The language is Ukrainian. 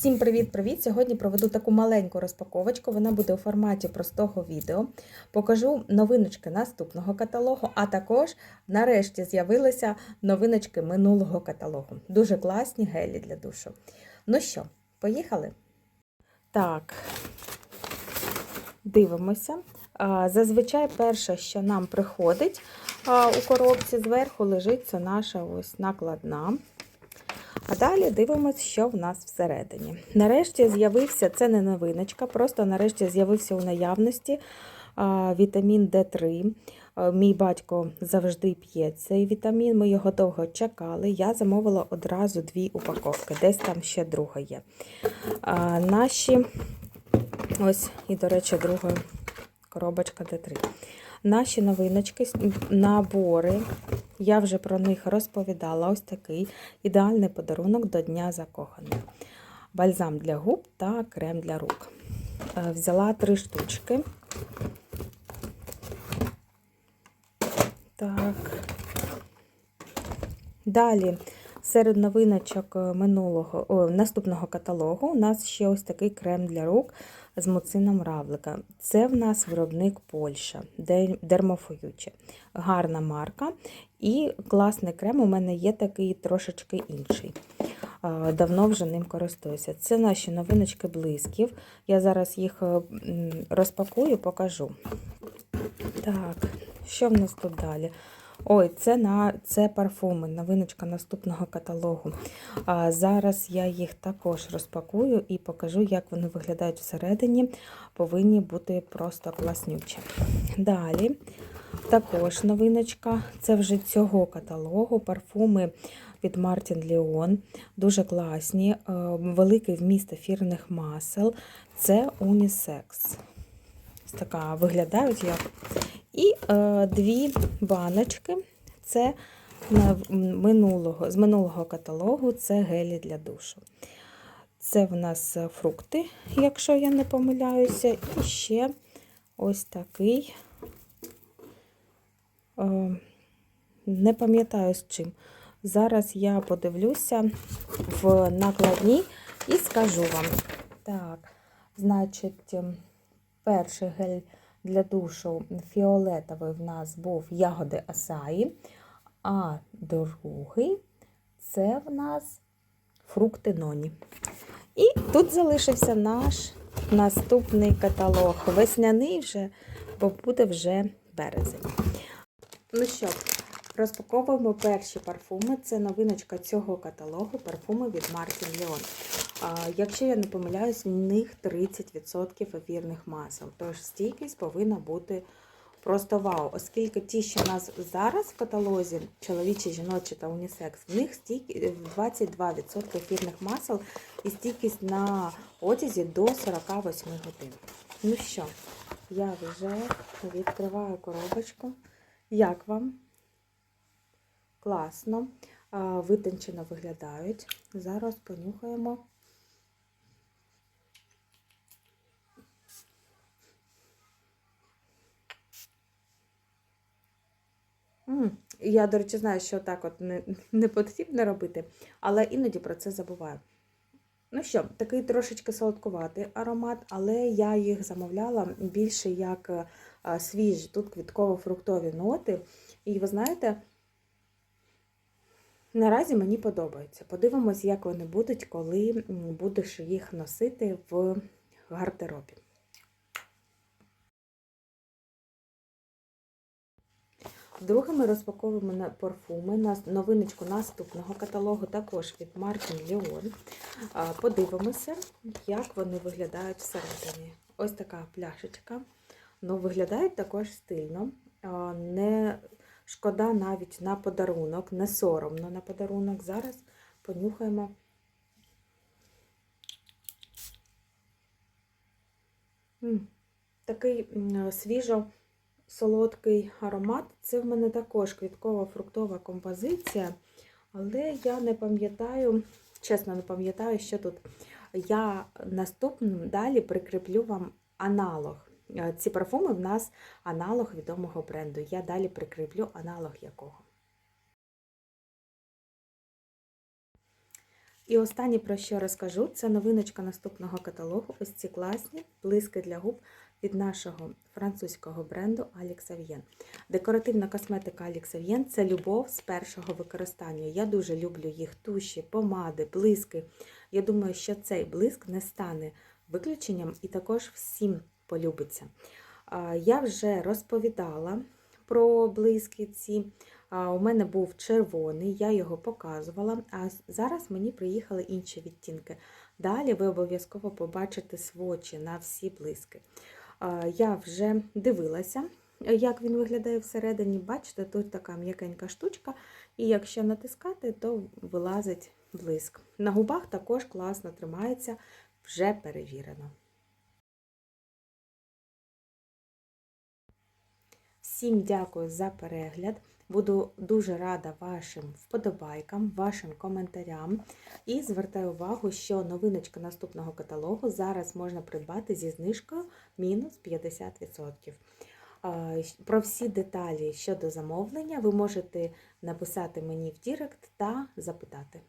Всім привіт-привіт! Сьогодні проведу таку маленьку розпаковочку. Вона буде у форматі простого відео. Покажу новиночки наступного каталогу, а також нарешті з'явилися новиночки минулого каталогу. Дуже класні гелі для душу. Ну що, поїхали? Так, дивимося. Зазвичай перше, що нам приходить у коробці, зверху лежить це наша ось накладна. А далі дивимося, що в нас всередині. Нарешті з'явився, це не новиночка, просто нарешті з'явився у наявності вітамін Д3. Мій батько завжди п'є цей вітамін, ми його довго чекали. Я замовила одразу дві упаковки, десь там ще друга є. Наші, ось, і, до речі, друга коробочка Д3. Наші новиночки, набори, я вже про них розповідала. Ось такий ідеальний подарунок до Дня закоханих. Бальзам для губ та крем для рук. Е, Взяла три штучки. Так. Далі, серед новиночок минулого, о, наступного каталогу, у нас ще ось такий крем для рук з муцином равлика. Це в нас виробник Польща, дермофоюче. Гарна марка. І класний крем у мене є такий трошечки інший. Давно вже ним користуюся. Це наші новиночки блисків. Я зараз їх розпакую, покажу. Так, що в нас тут далі? Ой, це на це парфуми, новиночка наступного каталогу. А Зараз я їх також розпакую і покажу, як вони виглядають всередині. Повинні бути просто класнючі. Далі, також новиночка, це вже цього каталогу, парфуми від Martin Leon. Дуже класні, великий вміст ефірних масел. Це унісекс. Така виглядають як. І е, дві баночки це минулого, з минулого каталогу це гелі для душу. Це в нас фрукти, якщо я не помиляюся, і ще ось такий, е, не пам'ятаю з чим. Зараз я подивлюся в накладні і скажу вам. Так, значить, перший гель для душу фіолетовий в нас був ягоди асаї, а другий це в нас фрукти ноні. І тут залишився наш наступний каталог. Весняний вже, бо буде вже березень. Ну що, розпаковуємо перші парфуми. Це новиночка цього каталогу парфуми від Martin Leon. Якщо я не помиляюсь, в них 30% ефірних масел. Тож стійкість повинна бути просто вау. Оскільки ті, що у нас зараз в каталозі, чоловічі, жіночі та унісекс, в них стійкі 22% ефірних масел і стійкість на одязі до 48 годин. Ну що, я вже відкриваю коробочку. Як вам? Класно, витончено виглядають. Зараз понюхаємо. Я, до речі, знаю, що так от не, не потрібно робити, але іноді про це забуваю. Ну що, такий трошечки солодкуватий аромат, але я їх замовляла більше як е, свіжі, тут квітково-фруктові ноти. І ви знаєте, наразі мені подобається. Подивимось, як вони будуть, коли будеш їх носити в гардеробі. Друге ми розпаковуємо на парфуми на новиночку наступного каталогу, також від Martin Leon. Подивимося, як вони виглядають всередині. Ось така пляшечка. Ну, Виглядають також стильно. Не шкода навіть на подарунок, не соромно на подарунок. Зараз понюхаємо. Такий свіжо солодкий аромат. Це в мене також квіткова фруктова композиція, але я не пам'ятаю, чесно, не пам'ятаю, що тут. Я наступним далі прикріплю вам аналог. Е, ці парфуми в нас аналог відомого бренду. Я далі прикріплю аналог якого. І останнє, про що розкажу, це новиночка наступного каталогу. Ось ці класні блиски для губ від нашого французького бренду Alex Avien. Декоративна косметика Alex Avien – це любов з першого використання. Я дуже люблю їх туші, помади, блиски. Я думаю, що цей блиск не стане виключенням і також всім полюбиться. Я вже розповідала про блиски ці. У мене був червоний, я його показувала, а зараз мені приїхали інші відтінки. Далі ви обов'язково побачите свочі на всі блиски. Я вже дивилася, як він виглядає всередині. Бачите, тут така м'якенька штучка, і якщо натискати, то вилазить блиск. На губах також класно тримається, вже перевірено. Всім дякую за перегляд. Буду дуже рада вашим вподобайкам, вашим коментарям. І звертаю увагу, що новиночка наступного каталогу зараз можна придбати зі знижкою мінус 50%. Про всі деталі щодо замовлення ви можете написати мені в Дірект та запитати.